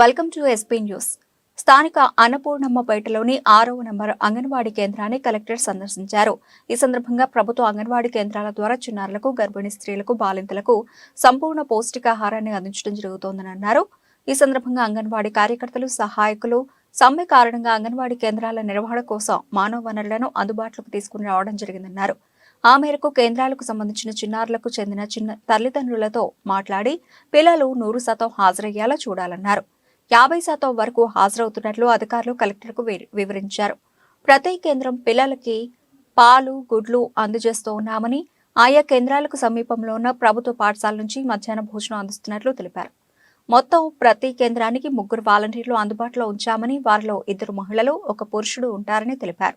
Welcome to SP news. స్థానిక అన్నపూర్ణమ్మపేటలోని ఆరవ number anganwadi కేంద్రాన్ని కలెక్టర్ సందర్శించారు. ఈ సందర్భంగా ప్రభుత్వ అంగన్వాడీ కేంద్రాల ద్వారా చిన్నారులకు గర్భిణీ స్త్రీలకు బాలింతలకు సంపూర్ణ పౌష్టికాహారాన్ని అందించడం జరుగుతోందని అన్నారు. ఈ సందర్భంగా అంగన్వాడీ కార్యకర్తలు సహాయకులు సమ్మె కారణంగా అంగన్వాడీ కేంద్రాల నిర్వహణ కోసం మానవ వనరులను అందుబాటులోకి తీసుకుని రావడం జరిగిందన్నారు. ఆ మేరకు కేంద్రాలకు సంబంధించిన చిన్నారులకు చెందిన చిన్న తల్లిదండ్రులతో మాట్లాడి పిల్లలు నూరు శాతం హాజరయ్యేలా చూడాలన్నారు. యాభై శాతం వరకు హాజరవుతున్నట్లు అధికారులు కలెక్టర్కు వివరించారు. ప్రతి కేంద్రం పిల్లలకి పాలు గుడ్లు అందజేస్తూ ఉన్నామని ఆయా కేంద్రాలకు సమీపంలో ఉన్న ప్రభుత్వ పాఠశాల నుంచి మధ్యాహ్న భోజనం అందిస్తున్నట్లు తెలిపారు. మొత్తం ప్రతి కేంద్రానికి ముగ్గురు వాలంటీర్లు అందుబాటులో ఉంచామని వారిలో ఇద్దరు మహిళలు ఒక పురుషుడు ఉంటారని తెలిపారు.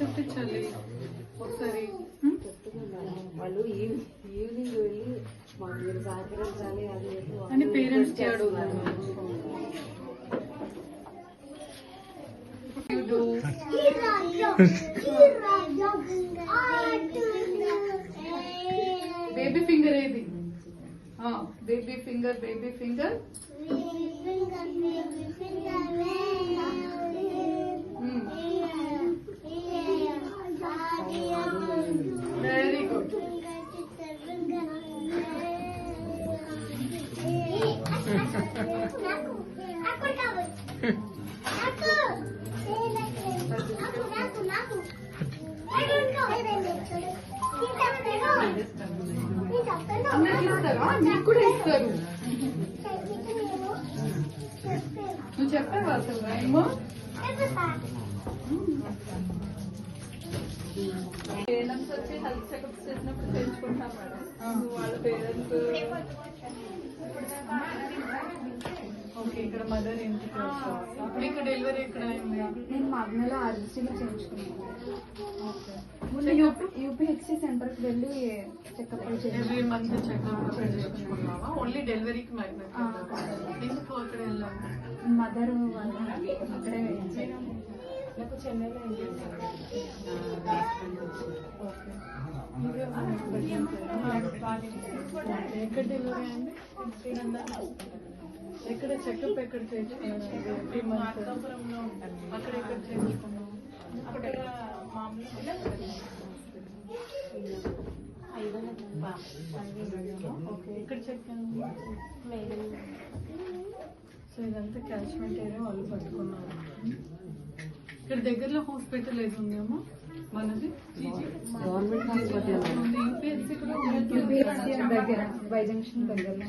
చెప్పించాలి. ఒకసారి. మీరు సహకరించాలి అది అని పేరెంట్స్కి అడుగుతాను You బేబీ ఫింగర్ ఏది? Baby finger baby finger. అందరికి ఇస్తారా మీకు కూడా ఇస్తారు నువ్వు చెప్పావా అసలు ఏమో పేరెంట్స్ వచ్చి హెల్త్ చెకప్స్ చేసినప్పుడు తెలుసుకుంటాం మేడం. వాళ్ళ పేరెంట్స్ ఇక్కడ మదర్ ఇంటికి వచ్చారు మీకు డెలివరీ ఎక్కడ అయింది నేను మగ్నలో ఆర్జీసీలో చేయించుకున్నాను. యూపీహెచ్సి సెంటర్కి వెళ్ళి చెకప్ ఎవ్రీ మంత్ చెకప్ చేయించుకున్నావా? ఓన్లీ డెలివరీకి మ్యాగ్నెట్ ఎందుకు అక్కడ వెళ్ళాము మదర్ అక్కడే నాకు చెన్నైలో ఎక్కడ డెలివరీ అయింది ఎక్కడ చెకప్ ఎక్కడ చేయించుకున్నాను అక్కడ ఎక్కడ అక్కడ మామూలుగా ఇక్కడ చెక్ సో ఇదంతా క్యాచ్మెంట్ ఏరియా వాళ్ళు పట్టుకున్నారు. ఇక్కడ దగ్గరలో హాస్పిటల్ ఏది ఉందేమో మనది? గవర్నమెంట్ హాస్పిటల్ దగ్గర. వై జంక్షన్ దగ్గరలో